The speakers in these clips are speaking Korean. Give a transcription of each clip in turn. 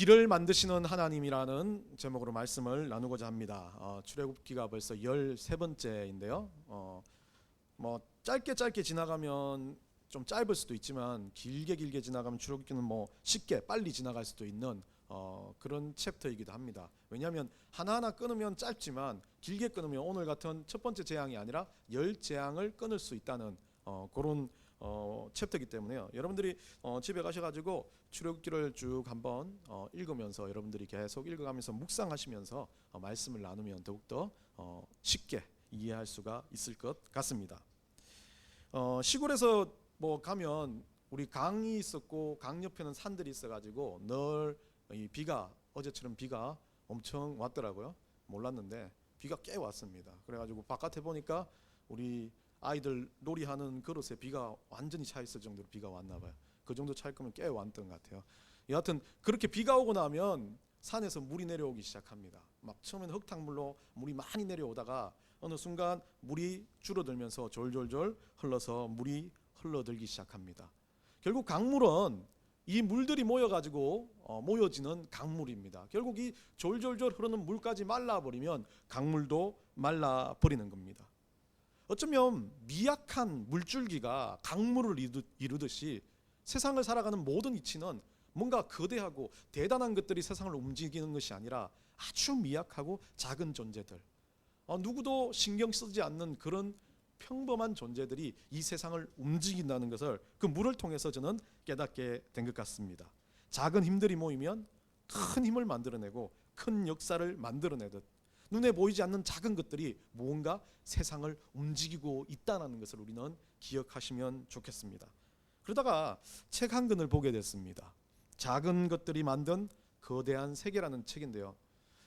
길을 만드시는 하나님이라는 제목으로 말씀을 나누고자 합니다. 어, 출애굽기가 벌써 13번째인데요. 어, 뭐 짧게 짧게 지나가면 좀 짧을 수도 있지만 길게 길게 지나가면 출애굽기는 뭐 쉽게 빨리 지나갈 수도 있는 어, 그런 챕터이기도 합니다. 왜냐하면 하나하나 끊으면 짧지만 길게 끊으면 오늘 같은 첫 번째 재앙이 아니라 열 재앙을 끊을 수 있다는 어, 그런 어, 챕터이기 때문에요. 여러분들이 어, 집에 가셔가지고 출애굽기를 쭉 한번 어, 읽으면서 여러분들이 계속 읽어가면서 묵상하시면서 어, 말씀을 나누면 더욱더 어, 쉽게 이해할 수가 있을 것 같습니다. 어, 시골에서 뭐 가면 우리 강이 있었고 강 옆에는 산들이 있어가지고 늘이 비가 어제처럼 비가 엄청 왔더라고요. 몰랐는데 비가 꽤 왔습니다. 그래가지고 바깥에 보니까 우리 아이들 놀이하는 그릇에 비가 완전히 차 있을 정도로 비가 왔나 봐요. 그 정도 차일 거면 꽤 왔던 것 같아요. 여하튼 그렇게 비가 오고 나면 산에서 물이 내려오기 시작합니다. 막 처음에는 흙탕물로 물이 많이 내려오다가 어느 순간 물이 줄어들면서 졸졸졸 흘러서 물이 흘러들기 시작합니다. 결국 강물은 이 물들이 모여가지고 어, 모여지는 강물입니다. 결국 이 졸졸졸 흐르는 물까지 말라버리면 강물도 말라버리는 겁니다. 어쩌면 미약한 물줄기가 강물을 이루- 이루듯이 세상을 살아가는 모든 이치는 뭔가 거대하고 대단한 것들이 세상을 움직이는 것이 아니라 아주 미약하고 작은 존재들, 어, 누구도 신경 쓰지 않는 그런 평범한 존재들이 이 세상을 움직인다는 것을 그 물을 통해서 저는 깨닫게 된 것 같습니다. 작은 힘들이 모이면 큰 힘을 만들어내고 큰 역사를 만들어내듯 눈에 보이지 않는 작은 것들이 무언가 세상을 움직이고 있다는 것을 우리는 기억하시면 좋겠습니다. 그러다가 책 한 권을 보게 됐습니다. 작은 것들이 만든 거대한 세계라는 책인데요.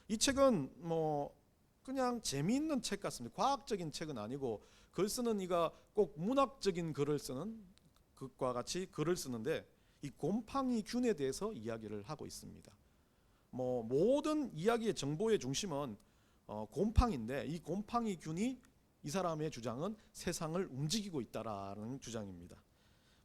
이 책은 뭐 그냥 재미있는 책 같습니다. 과학적인 책은 아니고 글 쓰는 이가 꼭 문학적인 글을 쓰는 것과 같이 글을 쓰는데 이 곰팡이 균에 대해서 이야기를 하고 있습니다. 뭐 모든 이야기의 정보의 중심은 어, 곰팡인데 이 곰팡이 균이 이 사람의 주장은 세상을 움직이고 있다라는 주장입니다.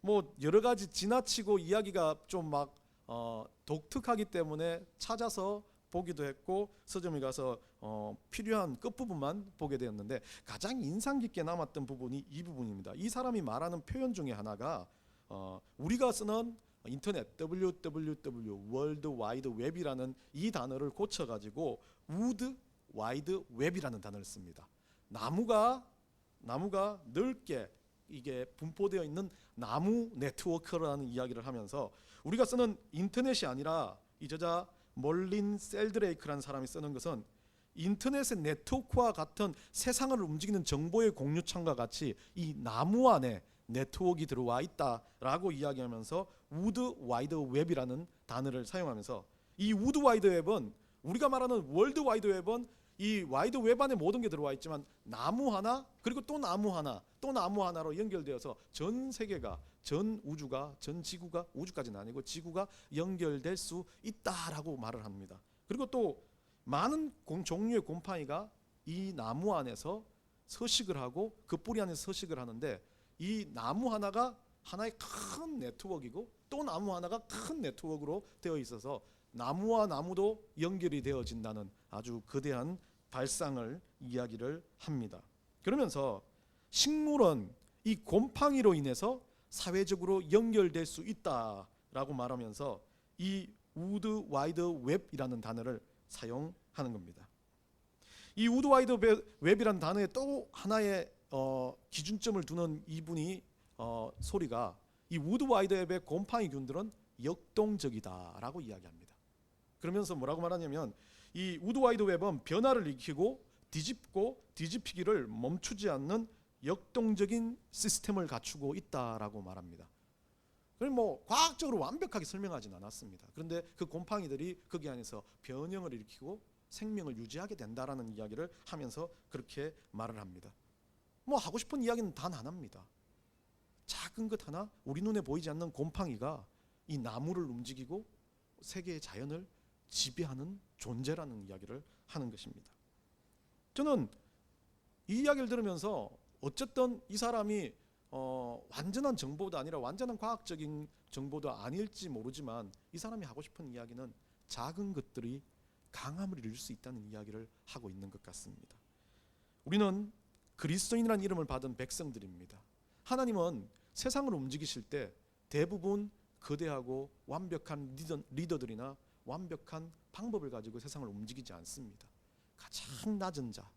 뭐 여러 가지 지나치고 이야기가 좀막 어, 독특하기 때문에 찾아서 보기도 했고 서점에 가서 어, 필요한 끝 부분만 보게 되었는데 가장 인상 깊게 남았던 부분이 이 부분입니다. 이 사람이 말하는 표현 중에 하나가 어, 우리가 쓰는 인터넷 www 월드 와이드 웹이라는 이 단어를 고쳐 가지고 우드 와이드 웹이라는 단어를 씁니다. 나무가 나무가 넓게 이게 분포되어 있는 나무 네트워크라는 이야기를 하면서 우리가 쓰는 인터넷이 아니라 이 저자 멀린 셀드레이크라는 사람이 쓰는 것은 인터넷의 네트워크와 같은 세상을 움직이는 정보의 공유창과 같이 이 나무 안에 네트워크가 들어와 있다라고 이야기하면서 우드 와이드 웹이라는 단어를 사용하면서 이 우드 와이드 웹은 우리가 말하는 월드 와이드 웹은 이 와이드 웹 안에 모든 게 들어와 있지만 나무 하나 그리고 또 나무 하나 또 나무 하나로 연결되어서 전 세계가 전 우주가 전 지구가 우주까지는 아니고 지구가 연결될 수 있다라고 말을 합니다. 그리고 또 많은 공, 종류의 곰팡이가 이 나무 안에서 서식을 하고 그 뿌리 안에서 서식을 하는데 이 나무 하나가 하나의 큰 네트워크이고 또 나무 하나가 큰 네트워크로 되어 있어서 나무와 나무도 연결이 되어진다는 아주 거대한 발상을 이야기를 합니다. 그러면서 식물은 이 곰팡이로 인해서 사회적으로 연결될 수 있다라고 말하면서 이 우드 와이드 웹이라는 단어를 사용하는 겁니다. 이 우드 와이드 웹이라는 단어에 또 하나의 어, 기준점을 두는 이분이 어, 소리가 이 우드 와이드 웹의 곰팡이 균들은 역동적이다라고 이야기합니다. 그러면서 뭐라고 말하냐면 이 우드 와이드 웹은 변화를 일으키고 뒤집고 뒤집히기를 멈추지 않는 역동적인 시스템을 갖추고 있다라고 말합니다. 그럼 뭐 과학적으로 완벽하게 설명하진 않았습니다. 그런데 그 곰팡이들이 거기 안에서 변형을 일으키고 생명을 유지하게 된다라는 이야기를 하면서 그렇게 말을 합니다. 뭐 하고 싶은 이야기는 단 하나입니다. 작은 것 하나 우리 눈에 보이지 않는 곰팡이가 이 나무를 움직이고 세계의 자연을 지배하는 존재라는 이야기를 하는 것입니다. 저는 이 이야기를 들으면서 어쨌든 이 사람이 어, 완전한 정보도 아니라 완전한 과학적인 정보도 아닐지 모르지만 이 사람이 하고 싶은 이야기는 작은 것들이 강함을 이룰 수 있다는 이야기를 하고 있는 것 같습니다. 우리는 그리스도인이라는 이름을 받은 백성들입니다. 하나님은 세상을 움직이실 때 대부분 거대하고 완벽한 리더, 리더들이나 완벽한 방법을 가지고 세상을 움직이지 않습니다. 가장 낮은 자,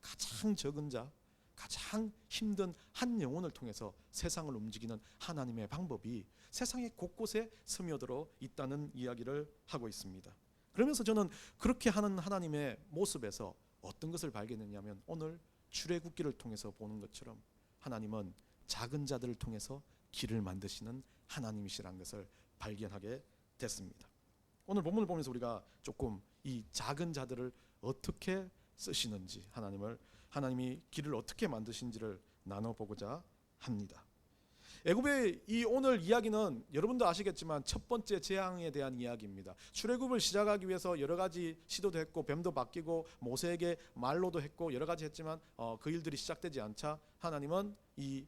가장 적은 자, 가장 힘든 한 영혼을 통해서 세상을 움직이는 하나님의 방법이 세상의 곳곳에 스며들어 있다는 이야기를 하고 있습니다. 그러면서 저는 그렇게 하는 하나님의 모습에서 어떤 것을 발견했냐면 오늘 출애굽기를 통해서 보는 것처럼 하나님은 작은 자들을 통해서 길을 만드시는 하나님이시라는 것을 발견하게 됐습니다. 오늘 본문을 보면서 우리가 조금 이 작은 자들을 어떻게 쓰시는지 하나님을 하나님이 길을 어떻게 만드신지를 나눠 보고자 합니다. 애굽의 이 오늘 이야기는 여러분도 아시겠지만 첫 번째 재앙에 대한 이야기입니다. 출애굽을 시작하기 위해서 여러 가지 시도도 했고 뱀도 바뀌고 모세에게 말로도 했고 여러 가지 했지만 어, 그 일들이 시작되지 않자 하나님은 이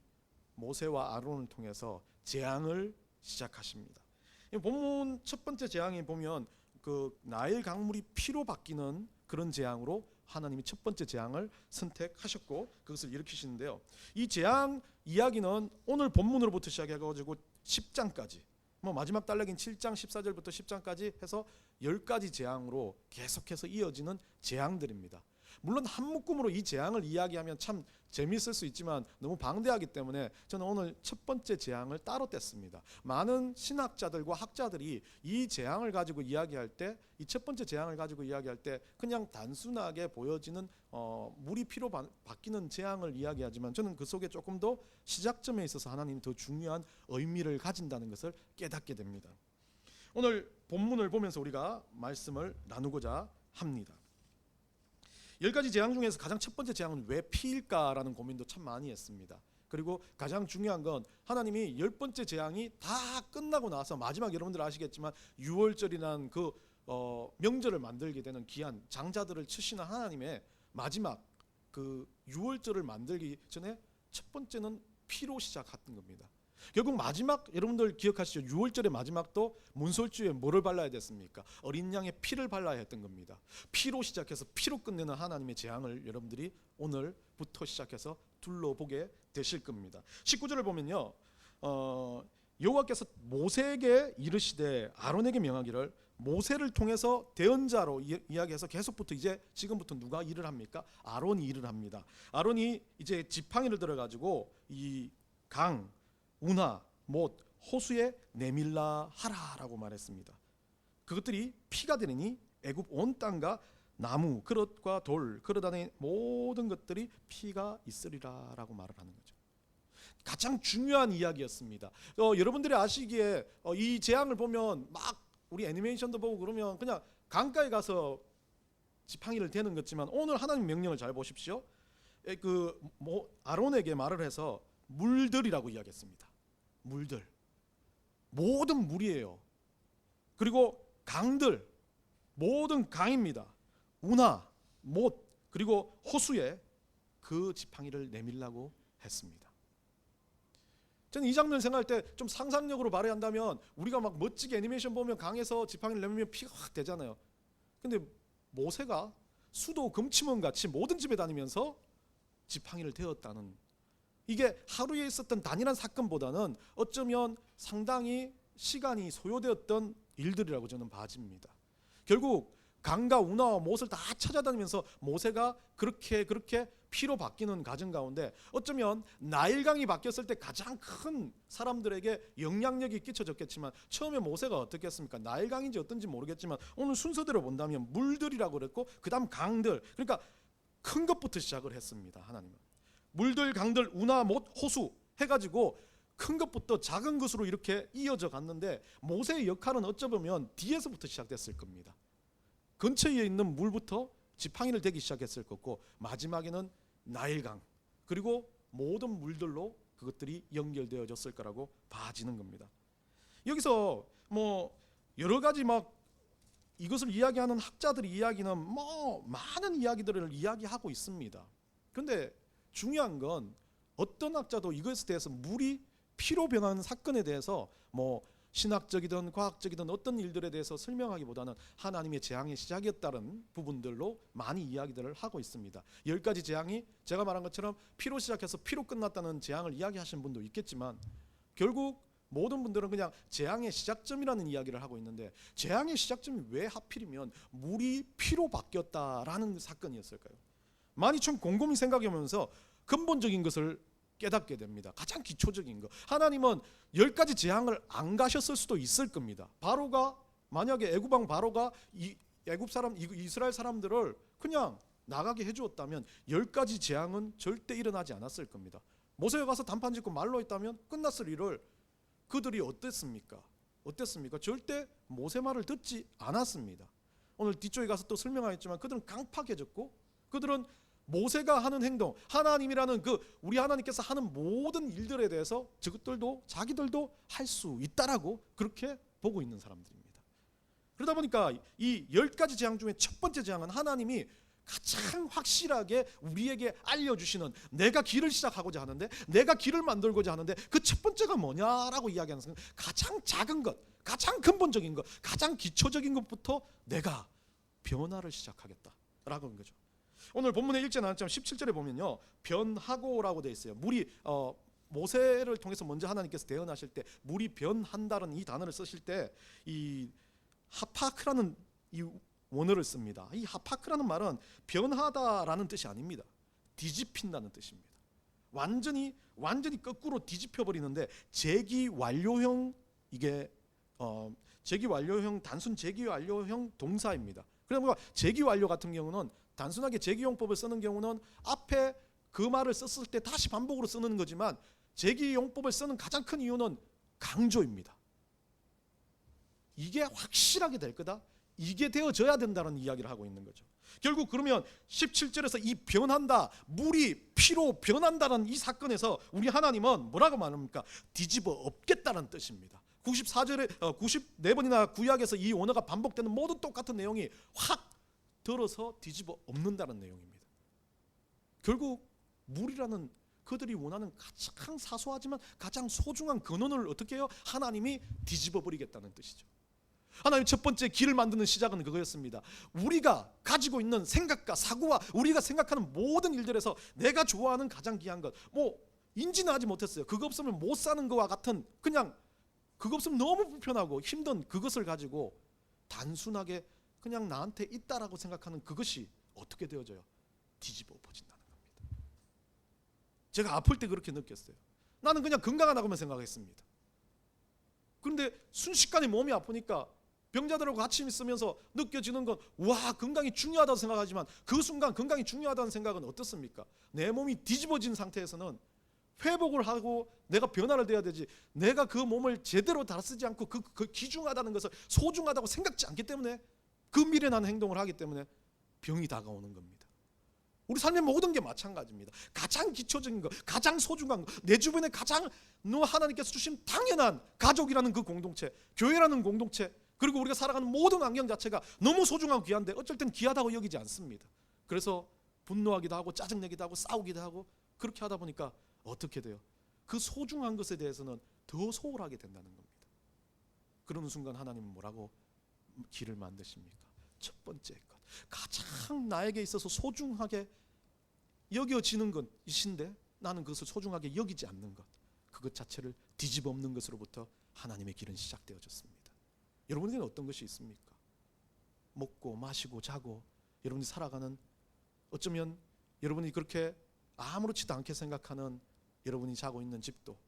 모세와 아론을 통해서 재앙을 시작하십니다. 이 본문 첫 번째 재앙에 보면 그 나일 강물이 피로 바뀌는 그런 재앙으로 하나님이 첫 번째 재앙을 선택하셨고 그것을 일으키시는데요. 이 재앙 이야기는 오늘 본문으로부터 시작해 가지고 10장까지 뭐 마지막 달락인 7장 14절부터 10장까지 해서 10가지 재앙으로 계속해서 이어지는 재앙들입니다. 물론 한 묶음으로 이 재앙을 이야기하면 참 재미있을 수 있지만 너무 방대하기 때문에 저는 오늘 첫 번째 재앙을 따로 뗐습니다. 많은 신학자들과 학자들이 이 재앙을 가지고 이야기할 때 이 첫 번째 재앙을 가지고 이야기할 때 그냥 단순하게 보여지는 어, 물이 피로 바, 바뀌는 재앙을 이야기하지만 저는 그 속에 조금 더 시작점에 있어서 하나님 더 중요한 의미를 가진다는 것을 깨닫게 됩니다. 오늘 본문을 보면서 우리가 말씀을 나누고자 합니다. 열 가지 재앙 중에서 가장 첫 번째 재앙은 왜 피일까라는 고민도 참 많이 했습니다. 그리고 가장 중요한 건 하나님이 열 번째 재앙이 다 끝나고 나서 마지막 여러분들 아시겠지만 유월절이라는 그 어, 명절을 만들게 되는 귀한 장자들을 치시는 하나님의 마지막 그 유월절을 만들기 전에 첫 번째는 피로 시작했던 겁니다. 결국 마지막 여러분들 기억하시죠? 6월절의 마지막도 문설주에 뭐를 발라야 됐습니까? 어린 양의 피를 발라야 했던 겁니다. 피로 시작해서 피로 끝내는 하나님의 재앙을 여러분들이 오늘부터 시작해서 둘러보게 되실 겁니다. 19절을 보면요. 어, 여호와께서 모세에게 이르시되 아론에게 명하기를 모세를 통해서 대언자로 이- 이야기해서 계속부터 이제 지금부터 누가 일을 합니까? 아론이 일을 합니다. 아론이 이제 지팡이를 들어 가지고 이 강, 운하, 못, 호수에 내밀라 하라라고 말했습니다. 그것들이 피가 되느니 애굽 온 땅과 나무, 그릇과 돌, 안에 모든 것들이 피가 있으리라라고 말을 하는 거죠. 가장 중요한 이야기였습니다. 어, 여러분들이 아시기에 어, 이 재앙을 보면 막 우리 애니메이션도 보고 그러면 그냥 강가에 가서 지팡이를 대는 것지만 오늘 하나님 명령을 잘 보십시오. 에, 그 뭐, 아론에게 말을 해서 물들이라고 이야기했습니다. 물들. 모든 물이에요. 그리고 강들 모든 강입니다. 운하, 못 그리고 호수에 그 지팡이를 내밀라고 했습니다. 저는 이 장면 생각할 때 좀 상상력으로 발휘한다면 우리가 막 멋지게 애니메이션 보면 강에서 지팡이를 내밀면 피가 확 되잖아요. 근데 모세가 수도 금치문 같이 모든 집에 다니면서 지팡이를 대었다는 이게 하루에 있었던 단일한 사건보다는 어쩌면 상당히 시간이 소요되었던 일들이라고 저는 봐집니다. 결국 강과 운하와 못을 다 찾아다니면서 모세가 그렇게 그렇게 피로 바뀌는 과정 가운데 어쩌면 나일강이 바뀌었을 때 가장 큰 사람들에게 영향력이 끼쳐졌겠지만 처음에 모세가 어떻게 했습니까? 나일강인지 어떤지 모르겠지만 오늘 순서대로 본다면 물들이라고 그랬고 그다음 강들 그러니까 큰 것부터 시작을 했습니다. 하나님은 물들, 강들, 운하, 못, 호수 해가지고 큰 것부터 작은 것으로 이렇게 이어져 갔는데 모세의 역할은 어쩌면 뒤에서부터 시작됐을 겁니다. 근처에 있는 물부터 지팡이를 대기 시작했을 거고 마지막에는 나일강 그리고 모든 물들로 그것들이 연결되어졌을 거라고 봐지는 겁니다. 여기서 뭐 여러 가지 막 이것을 이야기하는 학자들의 이야기는 뭐 많은 이야기들을 이야기하고 있습니다. 그런데 중요한 건 어떤 학자도 이것에 대해서 물이 피로 변하는 사건에 대해서 뭐 신학적이든 과학적이든 어떤 일들에 대해서 설명하기보다는 하나님의 재앙의 시작이었다는 부분들로 많이 이야기들을 하고 있습니다. 열 가지 재앙이 제가 말한 것처럼 피로 시작해서 피로 끝났다는 재앙을 이야기하시는 분도 있겠지만 결국 모든 분들은 그냥 재앙의 시작점이라는 이야기를 하고 있는데 재앙의 시작점이 왜 하필이면 물이 피로 바뀌었다라는 사건이었을까요? 많이 좀 곰곰이 생각해보면서 근본적인 것을 깨닫게 됩니다. 가장 기초적인 거. 하나님은 열 가지 재앙을 안 가셨을 수도 있을 겁니다. 바로가 만약에 애굽 왕 바로가 이 애굽 사람 이- 이스라엘 사람들을 그냥 나가게 해주었다면 열 가지 재앙은 절대 일어나지 않았을 겁니다. 모세에 가서 단판 짓고 말로 했다면 끝났을 일을 그들이 어땠습니까? 어땠습니까? 절대 모세 말을 듣지 않았습니다. 오늘 뒤쪽에 가서 또 설명하겠지만 그들은 강팍해졌고 그들은 모세가 하는 행동, 하나님이라는 그 우리 하나님께서 하는 모든 일들에 대해서 저것들도 자기들도 할 수 있다라고 그렇게 보고 있는 사람들입니다. 그러다 보니까 이 열 가지 재앙 중에 첫 번째 재앙은 하나님이 가장 확실하게 우리에게 알려주시는 내가 길을 시작하고자 하는데 내가 길을 만들고자 하는데 그 첫 번째가 뭐냐라고 이야기하는 것은 가장 작은 것, 가장 근본적인 것, 가장 기초적인 것부터 내가 변화를 시작하겠다라고 하는 거죠. 오늘 본문의 1절 나왔지만 17절에 보면요 변하고라고 되어 있어요. 물이 어, 모세를 통해서 먼저 하나님께서 대언하실 때 물이 변한다는 이 단어를 쓰실 때 이 하파크라는 이 원어를 씁니다. 이 하파크라는 말은 변하다라는 뜻이 아닙니다. 뒤집힌다는 뜻입니다. 완전히 완전히 거꾸로 뒤집혀 버리는데 재기 완료형 이게 어, 재기 완료형 단순 재기 완료형 동사입니다. 그러니까 재기 완료 같은 경우는 단순하게 재기용법을 쓰는 경우는 앞에 그 말을 썼을 때 다시 반복으로 쓰는 거지만 재기용법을 쓰는 가장 큰 이유는 강조입니다. 이게 확실하게 될 거다. 이게 되어져야 된다는 이야기를 하고 있는 거죠. 결국 그러면 17절에서 이 변한다, 물이 피로 변한다는 이 사건에서 우리 하나님은 뭐라고 말합니까? 뒤집어 엎겠다는 뜻입니다. 94절에 어, 94번이나 구약에서 이 원어가 반복되는 모두 똑같은 내용이 확 들어서 뒤집어 엎는다는 내용입니다. 결국 물이라는 그들이 원하는 가장 사소하지만 가장 소중한 근원을 어떻게 해요? 하나님이 뒤집어 버리겠다는 뜻이죠. 하나님 첫 번째 길을 만드는 시작은 그거였습니다. 우리가 가지고 있는 생각과 사고와 우리가 생각하는 모든 일들에서 내가 좋아하는 가장 귀한 것, 뭐 인지는 하지 못했어요. 그거 없으면 못 사는 거와 같은 그냥 그거 없으면 너무 불편하고 힘든 그것을 가지고 단순하게 그냥 나한테 있다라고 생각하는 그것이 어떻게 되어져요? 뒤집어 엎어진다는 겁니다. 제가 아플 때 그렇게 느꼈어요. 나는 그냥 건강하다고만 생각했습니다. 그런데 순식간에 몸이 아프니까 병자들하고 같이 있으면서 느껴지는 건 와 건강이 중요하다고 생각하지만 그 순간 건강이 중요하다는 생각은 어떻습니까? 내 몸이 뒤집어진 상태에서는 회복을 하고 내가 변화를 돼야 되지 내가 그 몸을 제대로 다쓰지 않고 그, 그 귀중하다는 것을 소중하다고 생각지 않기 때문에 그 미련한 행동을 하기 때문에 병이 다가오는 겁니다. 우리 삶의 모든 게 마찬가지입니다. 가장 기초적인 것, 가장 소중한 것, 내 주변에 가장 너 하나님께서 주신 당연한 가족이라는 그 공동체, 교회라는 공동체, 그리고 우리가 살아가는 모든 환경 자체가 너무 소중하고 귀한데 어쩔 땐 귀하다고 여기지 않습니다. 그래서 분노하기도 하고 짜증내기도 하고 싸우기도 하고 그렇게 하다 보니까 어떻게 돼요? 그 소중한 것에 대해서는 더 소홀하게 된다는 겁니다. 그러는 순간 하나님은 뭐라고 길을 만드십니까? 첫 번째 것, 가장 나에게 있어서 소중하게 여겨지는 것이신데 나는 그것을 소중하게 여기지 않는 것, 그것 자체를 뒤집어 엎는 것으로부터 하나님의 길은 시작되어졌습니다. 여러분에게는 어떤 것이 있습니까? 먹고 마시고 자고 여러분이 살아가는 어쩌면 여러분이 그렇게 아무렇지도 않게 생각하는 여러분이 자고 있는 집도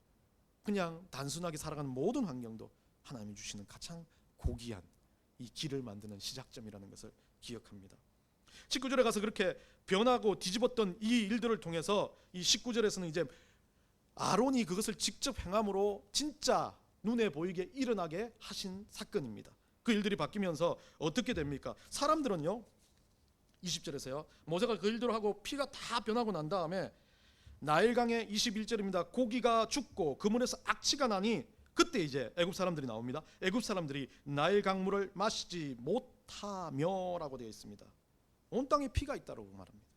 그냥 단순하게 살아가는 모든 환경도 하나님이 주시는 가장 고귀한 이 길을 만드는 시작점이라는 것을 기억합니다. 19절에 가서 그렇게 변하고 뒤집었던 이 일들을 통해서 이 19절에서는 이제 아론이 그것을 직접 행함으로 진짜 눈에 보이게 일어나게 하신 사건입니다. 그 일들이 바뀌면서 어떻게 됩니까? 사람들은요. 20절에서요. 모세가 그 일들을 하고 피가 다 변하고 난 다음에 나일강의 21절입니다. 고기가 죽고 그물에서 악취가 나니 그때 이제 애굽 사람들이 나옵니다. 애굽 사람들이 나일 강물을 마시지 못하며라고 되어 있습니다. 온 땅에 피가 있다라고 말합니다.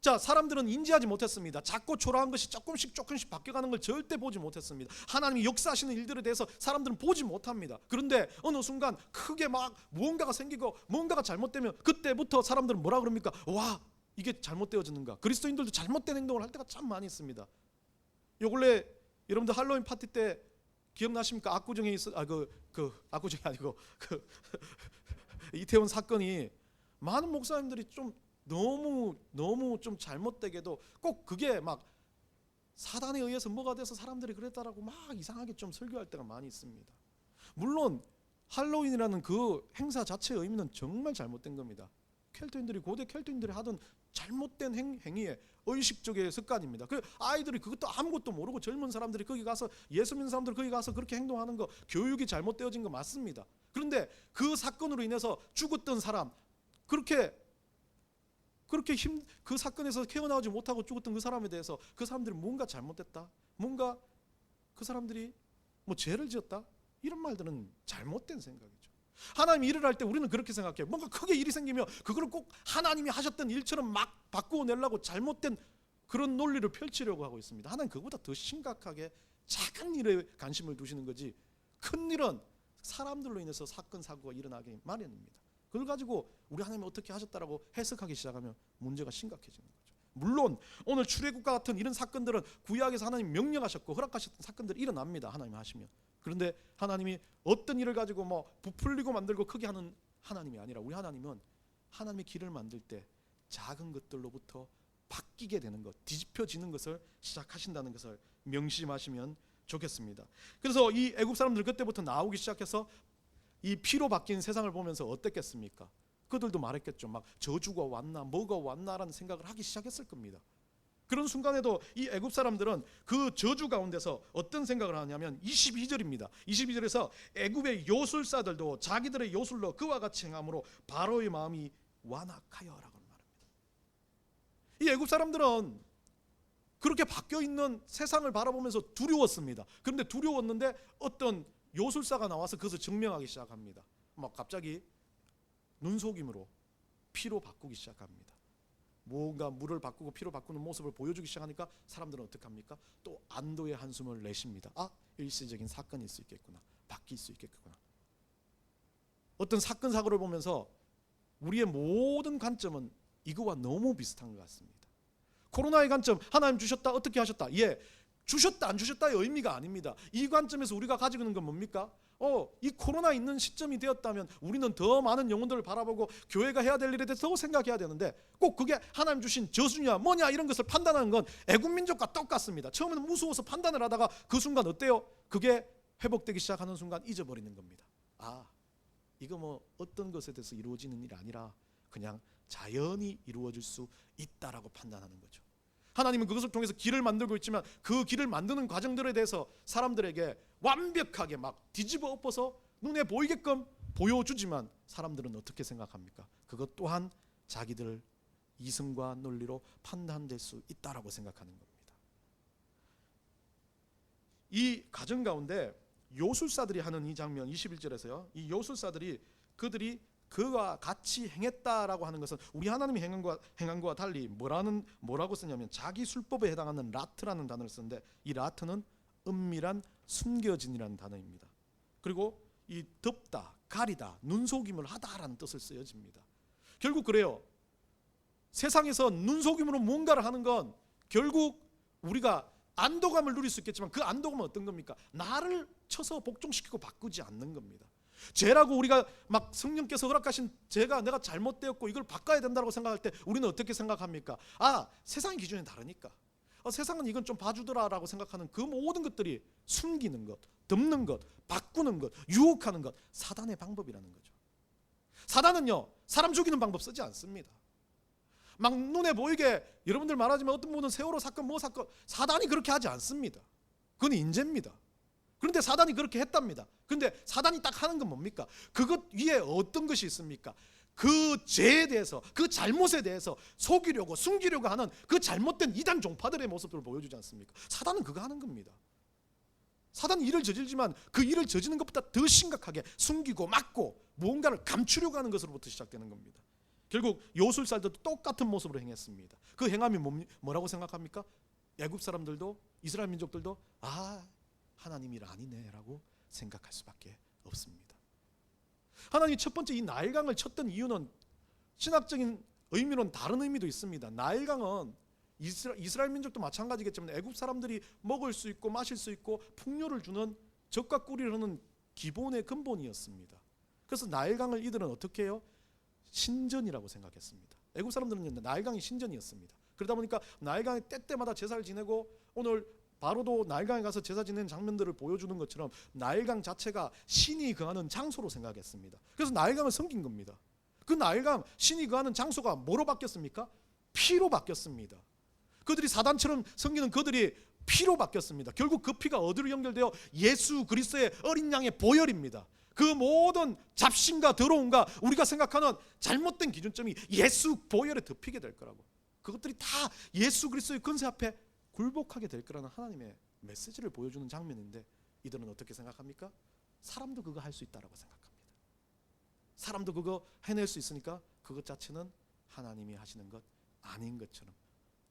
자, 사람들은 인지하지 못했습니다. 작고 초라한 것이 조금씩 조금씩 바뀌어가는 걸 절대 보지 못했습니다. 하나님이 역사하시는 일들에 대해서 사람들은 보지 못합니다. 그런데 어느 순간 크게 막 무언가가 생기고 뭔가가 잘못되면 그때부터 사람들은 뭐라 그럽니까? 와, 이게 잘못되어지는가? 그리스도인들도 잘못된 행동을 할 때가 참 많이 있습니다. 요 근래 여러분들 할로윈 파티 때 기억나십니까? 압구정에 있어 아그그 압구정이 아니고 그 이태원 사건이 많은 목사님들이 좀 너무 너무 좀 잘못되게도 꼭 그게 막 사단에 의해서 뭐가 돼서 사람들이 그랬다라고 막 이상하게 좀 설교할 때가 많이 있습니다. 물론 할로윈이라는 그 행사 자체의 의미는 정말 잘못된 겁니다. 켈트인들이 고대 켈트인들이 하던 잘못된 행, 행위에 의식적의 습관입니다. 그 아이들이 그것도 아무것도 모르고 젊은 사람들이 거기 가서 예수 믿는 사람들 거기 가서 그렇게 행동하는 거 교육이 잘못되어진 거 맞습니다. 그런데 그 사건으로 인해서 죽었던 사람 그렇게 그렇게 힘 그 사건에서 깨어나오지 못하고 죽었던 그 사람에 대해서 그 사람들이 뭔가 잘못됐다. 뭔가 그 사람들이 뭐 죄를 지었다. 이런 말들은 잘못된 생각이죠. 하나님 일을 할 때 우리는 그렇게 생각해요. 뭔가 크게 일이 생기면 그걸 꼭 하나님이 하셨던 일처럼 막 바꾸어 내려고 잘못된 그런 논리를 펼치려고 하고 있습니다. 하나님 그보다 더 심각하게 작은 일에 관심을 두시는 거지 큰 일은 사람들로 인해서 사건 사고가 일어나기 마련입니다. 그걸 가지고 우리 하나님이 어떻게 하셨다라고 해석하기 시작하면 문제가 심각해지는 거죠. 물론 오늘 출애굽과 같은 이런 사건들은 구약에서 하나님 명령하셨고 허락하셨던 사건들이 일어납니다. 하나님 하시면. 그런데 하나님이 어떤 일을 가지고 뭐 부풀리고 만들고 크게 하는 하나님이 아니라 우리 하나님은 하나님의 길을 만들 때 작은 것들로부터 바뀌게 되는 것, 뒤집혀지는 것을 시작하신다는 것을 명심하시면 좋겠습니다. 그래서 이 애굽 사람들 그때부터 나오기 시작해서 이 피로 바뀐 세상을 보면서 어땠겠습니까? 그들도 말했겠죠. 막 저주가 왔나 뭐가 왔나라는 생각을 하기 시작했을 겁니다. 그런 순간에도 이 애굽 사람들은 그 저주 가운데서 어떤 생각을 하냐면 22절입니다. 22절에서 애굽의 요술사들도 자기들의 요술로 그와 같이 행함으로 바로의 마음이 완악하여라고 말합니다. 이 애굽 사람들은 그렇게 바뀌어 있는 세상을 바라보면서 두려웠습니다. 그런데 두려웠는데 어떤 요술사가 나와서 그것을 증명하기 시작합니다. 막 갑자기 눈속임으로 피로 바꾸기 시작합니다. 뭔가 물을 바꾸고 피로 바꾸는 모습을 보여주기 시작하니까 사람들은 어떻게 합니까? 또 안도의 한숨을 내쉽니다. 아, 일시적인 사건일 수 있겠구나. 바뀔 수 있겠구나. 어떤 사건 사고를 보면서 우리의 모든 관점은 이거와 너무 비슷한 것 같습니다. 코로나의 관점 하나님 주셨다 어떻게 하셨다 예 주셨다 안 주셨다의 의미가 아닙니다. 이 관점에서 우리가 가지고 있는 건 뭡니까? 어, 이 코로나 있는 시점이 되었다면 우리는 더 많은 영혼들을 바라보고 교회가 해야 될 일에 대해서 더 생각해야 되는데 꼭 그게 하나님 주신 저수냐 뭐냐 이런 것을 판단하는 건 애국 민족과 똑같습니다. 처음에는 무서워서 판단을 하다가 그 순간 어때요? 그게 회복되기 시작하는 순간 잊어버리는 겁니다. 아, 이거 뭐 어떤 것에 대해서 이루어지는 일이 아니라 그냥 자연히 이루어질 수 있다라고 판단하는 거죠. 하나님은 그것을 통해서 길을 만들고 있지만 그 길을 만드는 과정들에 대해서 사람들에게 완벽하게 막 뒤집어 엎어서 눈에 보이게끔 보여주지만 사람들은 어떻게 생각합니까? 그것 또한 자기들 이성과 논리로 판단될 수 있다라고 생각하는 겁니다. 이 가정 가운데 요술사들이 하는 이 장면 21절에서요. 이 요술사들이 그들이 그와 같이 행했다라고 하는 것은 우리 하나님이 행한 것과, 행한 것과 달리 뭐라는 뭐라고 쓰냐면 자기 술법에 해당하는 라트라는 단어를 쓰는데 이 라트는 은밀한 숨겨진이라는 단어입니다. 그리고 이 덮다, 가리다, 눈속임을 하다라는 뜻을 쓰여집니다. 결국 그래요. 세상에서 눈속임으로 뭔가를 하는 건 결국 우리가 안도감을 누릴 수 있겠지만 그 안도감은 어떤 겁니까? 나를 쳐서 복종시키고 바꾸지 않는 겁니다. 죄라고 우리가 막 성령께서 허락하신 죄가 내가 잘못되었고 이걸 바꿔야 된다고 생각할 때 우리는 어떻게 생각합니까? 아 세상 기준이 다르니까 어, 세상은 이건 좀 봐주더라라고 생각하는 그 모든 것들이 숨기는 것, 덮는 것, 바꾸는 것, 유혹하는 것 사단의 방법이라는 거죠. 사단은요 사람 죽이는 방법 쓰지 않습니다. 막 눈에 보이게 여러분들 말하지만 어떤 분은 세월호 사건 뭐 사건 사단이 그렇게 하지 않습니다. 그건 인재입니다. 그런데 사단이 그렇게 했답니다. 근데 사단이 딱 하는 건 뭡니까? 그것 위에 어떤 것이 있습니까? 그 죄에 대해서 그 잘못에 대해서 속이려고 숨기려고 하는 그 잘못된 이단 종파들의 모습을 보여주지 않습니까? 사단은 그거 하는 겁니다. 사단이 일을 저질지만 그 일을 저지는 것보다 더 심각하게 숨기고 막고 무언가를 감추려고 하는 것으로부터 시작되는 겁니다. 결국 요술살도 똑같은 모습으로 행했습니다. 그 행함이 뭐라고 생각합니까? 애굽 사람들도 이스라엘 민족들도 아 하나님이 아니네라고 생각할 수밖에 없습니다. 하나님이 첫 번째 이 나일강을 쳤던 이유는 신학적인 의미로는 다른 의미도 있습니다. 나일강은 이스라, 이스라엘 민족도 마찬가지겠지만 애굽 사람들이 먹을 수 있고 마실 수 있고 풍요를 주는 적과 꿀이 흐르는 기본의 근본이었습니다. 그래서 나일강을 이들은 어떻게 해요? 신전이라고 생각했습니다. 애굽 사람들은 나일강이 신전이었습니다. 그러다 보니까 나일강에 때때마다 제사를 지내고 오늘 바로도 나일강에 가서 제사 지내는 장면들을 보여주는 것처럼 나일강 자체가 신이 거하는 장소로 생각했습니다. 그래서 나일강을 섬긴 겁니다. 그 나일강 신이 거하는 장소가 뭐로 바뀌었습니까? 피로 바뀌었습니다. 그들이 사단처럼 섬기는 그들이 피로 바뀌었습니다. 결국 그 피가 어디로 연결되어 예수 그리스도의 어린 양의 보혈입니다. 그 모든 잡신과 더러움과 우리가 생각하는 잘못된 기준점이 예수 보혈에 덮이게 될 거라고. 그것들이 다 예수 그리스도의 근세 앞에 굴복하게 될 거라는 하나님의 메시지를 보여주는 장면인데 이들은 어떻게 생각합니까? 사람도 그거 할 수 있다라고 생각합니다. 사람도 그거 해낼 수 있으니까 그것 자체는 하나님이 하시는 것 아닌 것처럼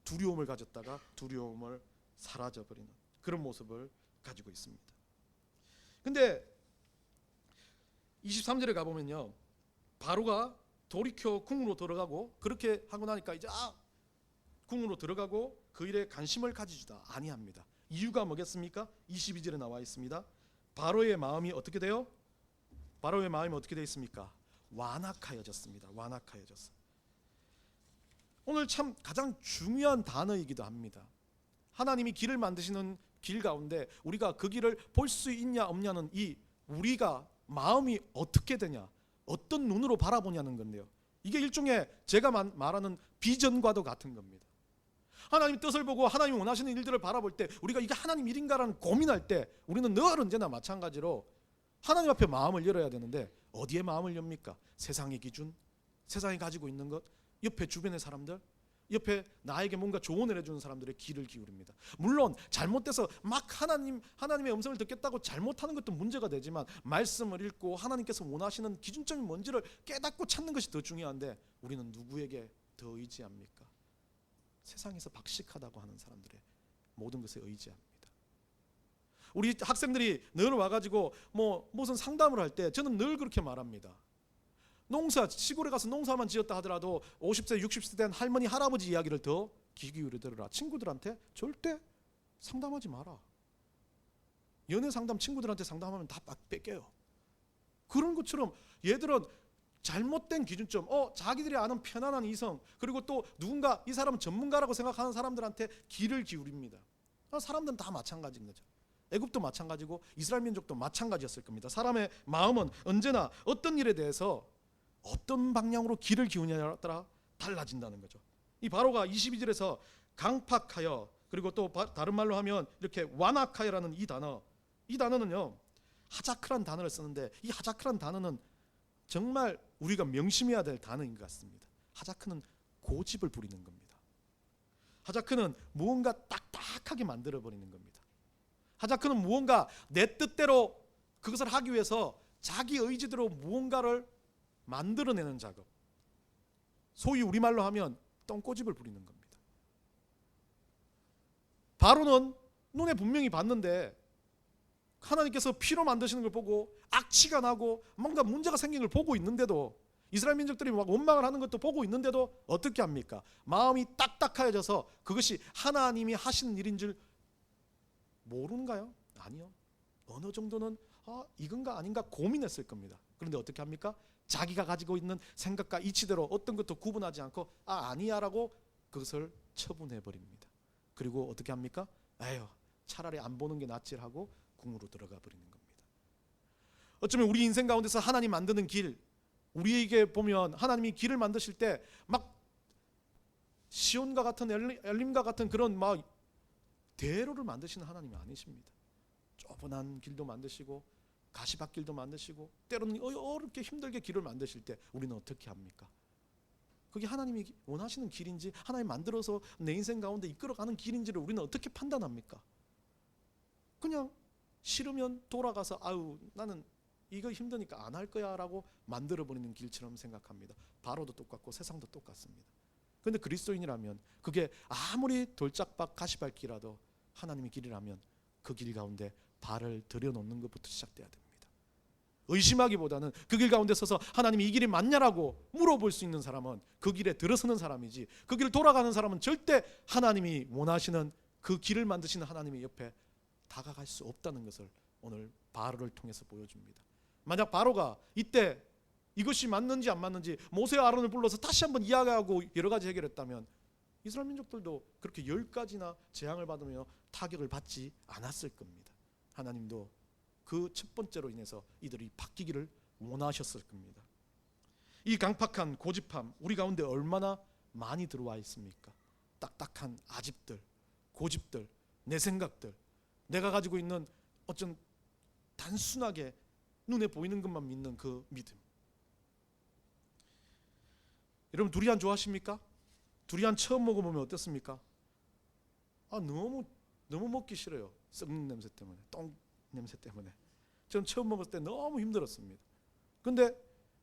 두려움을 가졌다가 두려움을 사라져 버리는 그런 모습을 가지고 있습니다. 근데 23절에 가 보면요. 바로가 돌이켜 궁으로 들어가고 그렇게 하고 나니까 이제 아 궁으로 들어가고 그 일에 관심을 가지지도 아니합니다. 이유가 뭐겠습니까? 22절에 나와 있습니다. 바로의 마음이 어떻게 돼요? 바로의 마음이 어떻게 되어 있습니까? 완악하여졌습니다. 완악하여졌어. 오늘 참 가장 중요한 단어이기도 합니다. 하나님이 길을 만드시는 길 가운데 우리가 그 길을 볼 수 있냐 없냐는 이 우리가 마음이 어떻게 되냐, 어떤 눈으로 바라보냐는 건데요. 이게 일종의 제가 만- 말하는 비전과도 같은 겁니다. 하나님 뜻을 보고 하나님 원하시는 일들을 바라볼 때 우리가 이게 하나님 일인가라는 고민할 때 우리는 늘 언제나 마찬가지로 하나님 앞에 마음을 열어야 되는데 어디에 마음을 엽니까? 세상의 기준, 세상이 가지고 있는 것, 옆에 주변의 사람들, 옆에 나에게 뭔가 조언을 해주는 사람들의 귀를 기울입니다. 물론 잘못돼서 막 하나님 하나님의 음성을 듣겠다고 잘못하는 것도 문제가 되지만 말씀을 읽고 하나님께서 원하시는 기준점이 뭔지를 깨닫고 찾는 것이 더 중요한데 우리는 누구에게 더 의지합니까? 세상에서 박식하다고 하는 사람들의 모든 것에 의지합니다. 우리 학생들이 늘 와가지고 뭐 무슨 상담을 할 때 저는 늘 그렇게 말합니다. 농사 시골에 가서 농사만 지었다 하더라도 50세 60세 된 할머니 할아버지 이야기를 더 귀 기울여 들으라. 친구들한테 절대 상담하지 마라. 연애 상담 친구들한테 상담하면 다 빡- 뺏겨요. 그런 것처럼 얘들은 잘못된 기준점, 어 자기들이 아는 편안한 이성, 그리고 또 누군가 이 사람은 전문가라고 생각하는 사람들한테 귀를 기울입니다. 아, 사람들은 다 마찬가지인 거죠. 애굽도 마찬가지고 이스라엘 민족도 마찬가지였을 겁니다. 사람의 마음은 언제나 어떤 일에 대해서 어떤 방향으로 귀를 기우냐에 따라 달라진다는 거죠. 이 바로가 22절에서 강팍하여 그리고 또 바- 다른 말로 하면 이렇게 완악하여라는 이 단어, 이 단어는요 하자크란 단어를 쓰는데 이 하자크란 단어는 정말 우리가 명심해야 될 단어인 것 같습니다. 하자크는 고집을 부리는 겁니다. 하자크는 무언가 딱딱하게 만들어 버리는 겁니다. 하자크는 무언가 내 뜻대로 그것을 하기 위해서 자기 의지대로 무언가를 만들어내는 작업. 소위 우리말로 하면 똥꼬집을 부리는 겁니다. 바로는 눈에 분명히 봤는데 하나님께서 피로 만드시는 걸 보고 악취가 나고 뭔가 문제가 생긴 걸 보고 있는데도 이스라엘 민족들이 막 원망을 하는 것도 보고 있는데도 어떻게 합니까? 마음이 딱딱하여져서 그것이 하나님이 하시는 일인 줄 모르는가요? 아니요. 어느 정도는 아, 이건가 아닌가 고민했을 겁니다. 그런데 어떻게 합니까? 자기가 가지고 있는 생각과 이치대로 어떤 것도 구분하지 않고 아 아니야라고 그것을 처분해 버립니다. 그리고 어떻게 합니까? 에휴 차라리 안 보는 게 낫지 하고 궁으로 들어가 버리는 겁니다. 어쩌면 우리 인생 가운데서 하나님 만드는 길 우리에게 보면 하나님이 길을 만드실 때 막 시온과 같은 엘림과 같은 그런 막 대로를 만드시는 하나님이 아니십니다. 좁은한 길도 만드시고 가시밭길도 만드시고 때로는 어- 어렵게 힘들게 길을 만드실 때 우리는 어떻게 합니까? 그게 하나님이 원하시는 길인지 하나님 만들어서 내 인생 가운데 이끌어가는 길인지를 우리는 어떻게 판단합니까? 그냥 싫으면 돌아가서 아유 나는 이거 힘드니까 안 할 거야라고 만들어 버리는 길처럼 생각합니다. 바로도 똑같고 세상도 똑같습니다. 근데 그리스도인이라면 그게 아무리 돌짝박 가시밭길이라도 하나님의 길이라면 그 길 가운데 발을 들여놓는 것부터 시작돼야 됩니다. 의심하기보다는 그 길 가운데 서서 하나님이 이 길이 맞냐라고 물어볼 수 있는 사람은 그 길에 들어서는 사람이지 그 길을 돌아가는 사람은 절대 하나님이 원하시는 그 길을 만드시는 하나님의 옆에 다가갈 수 없다는 것을 오늘 바로를 통해서 보여줍니다. 만약 바로가 이때 이것이 맞는지 안 맞는지 모세와 아론을 불러서 다시 한번 이야기하고 여러 가지 해결했다면 이스라엘 민족들도 그렇게 열 가지나 재앙을 받으며 타격을 받지 않았을 겁니다. 하나님도 그 첫 번째로 인해서 이들이 바뀌기를 원하셨을 겁니다. 이 강팍한 고집함 우리 가운데 얼마나 많이 들어와 있습니까? 딱딱한 아집들, 고집들, 내 생각들, 내가 가지고 있는 어쩐 단순하게 눈에 보이는 것만 믿는 그 믿음. 여러분 두리안 좋아하십니까? 두리안 처음 먹어보면 어떻습니까? 아 너무 너무 먹기 싫어요. 썩는 냄새 때문에, 똥 냄새 때문에. 전 처음 먹었을 때 너무 힘들었습니다. 근데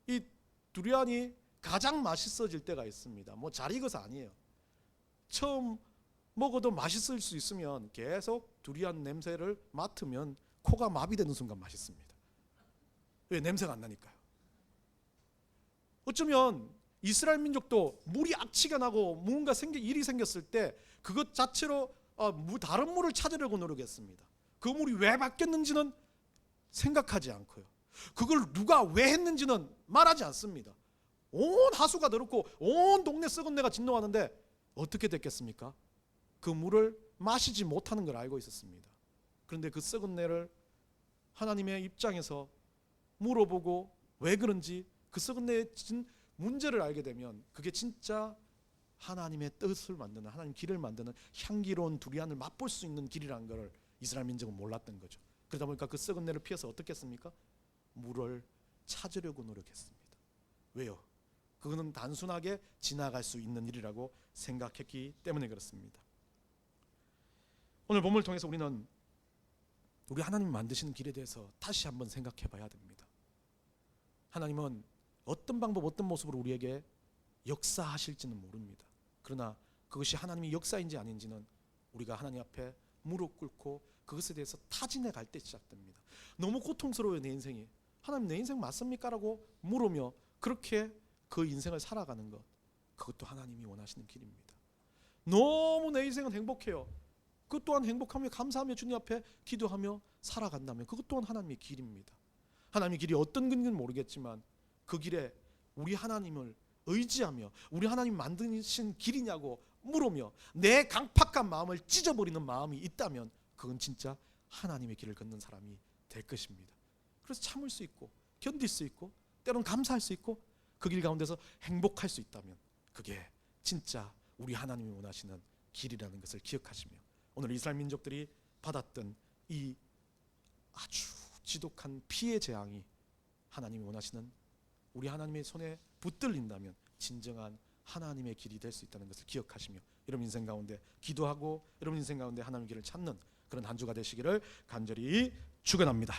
이 두리안이 가장 맛있어질 때가 있습니다. 뭐 잘 익어서 아니에요. 처음 먹어도 맛있을 수 있으면 계속 두리안 냄새를 맡으면 코가 마비되는 순간 맛있습니다. 왜 냄새가 안 나니까요. 어쩌면 이스라엘 민족도 물이 악취가 나고 뭔가 생겨 일이 생겼을 때 그것 자체로 어, 물- 다른 물을 찾으려고 노력했습니다. 그 물이 왜 바뀌었는지는 생각하지 않고요. 그걸 누가 왜 했는지는 말하지 않습니다. 온 하수가 더럽고 온 동네 썩은 내가 진동하는데 어떻게 됐겠습니까? 그 물을 마시지 못하는 걸 알고 있었습니다. 그런데 그 썩은 내를 하나님의 입장에서 물어보고 왜 그런지 그 썩은 내의 진 문제를 알게 되면 그게 진짜 하나님의 뜻을 만드는 하나님 길을 만드는 향기로운 두리안을 맛볼 수 있는 길이라는 것을 이스라엘 민족은 몰랐던 거죠. 그러다 보니까 그 썩은 내를 피해서 어떻게 했습니까? 물을 찾으려고 노력했습니다. 왜요? 그거는 단순하게 지나갈 수 있는 일이라고 생각했기 때문에 그렇습니다. 오늘 본문을 통해서 우리는 우리 하나님 만드시는 길에 대해서 다시 한번 생각해 봐야 됩니다. 하나님은 어떤 방법, 어떤 모습으로 우리에게 역사하실지는 모릅니다. 그러나 그것이 하나님의 역사인지 아닌지는 우리가 하나님 앞에 무릎 꿇고 그것에 대해서 타진해 갈 때 시작됩니다. 너무 고통스러워요, 내 인생이. 하나님 내 인생 맞습니까? 라고 물으며 그렇게 그 인생을 살아가는 것. 그것도 하나님이 원하시는 길입니다. 너무 내 인생은 행복해요. 그 또한 행복하며 감사하며 주님 앞에 기도하며 살아간다면 그것 또한 하나님의 길입니다. 하나님의 길이 어떤 길인지는 모르겠지만 그 길에 우리 하나님을 의지하며 우리 하나님 만드신 길이냐고 물으며 내 강팍한 마음을 찢어버리는 마음이 있다면 그건 진짜 하나님의 길을 걷는 사람이 될 것입니다. 그래서 참을 수 있고 견딜 수 있고 때로는 감사할 수 있고 그 길 가운데서 행복할 수 있다면 그게 진짜 우리 하나님이 원하시는 길이라는 것을 기억하시며 오늘 이스라엘 민족들이 받았던 이 아주 지독한 피해 재앙이 하나님이 원하시는 우리 하나님의 손에 붙들린다면 진정한 하나님의 길이 될 수 있다는 것을 기억하시며 여러분 인생 가운데 기도하고 여러분 인생 가운데 하나님의 길을 찾는 그런 한 주가 되시기를 간절히 축원합니다.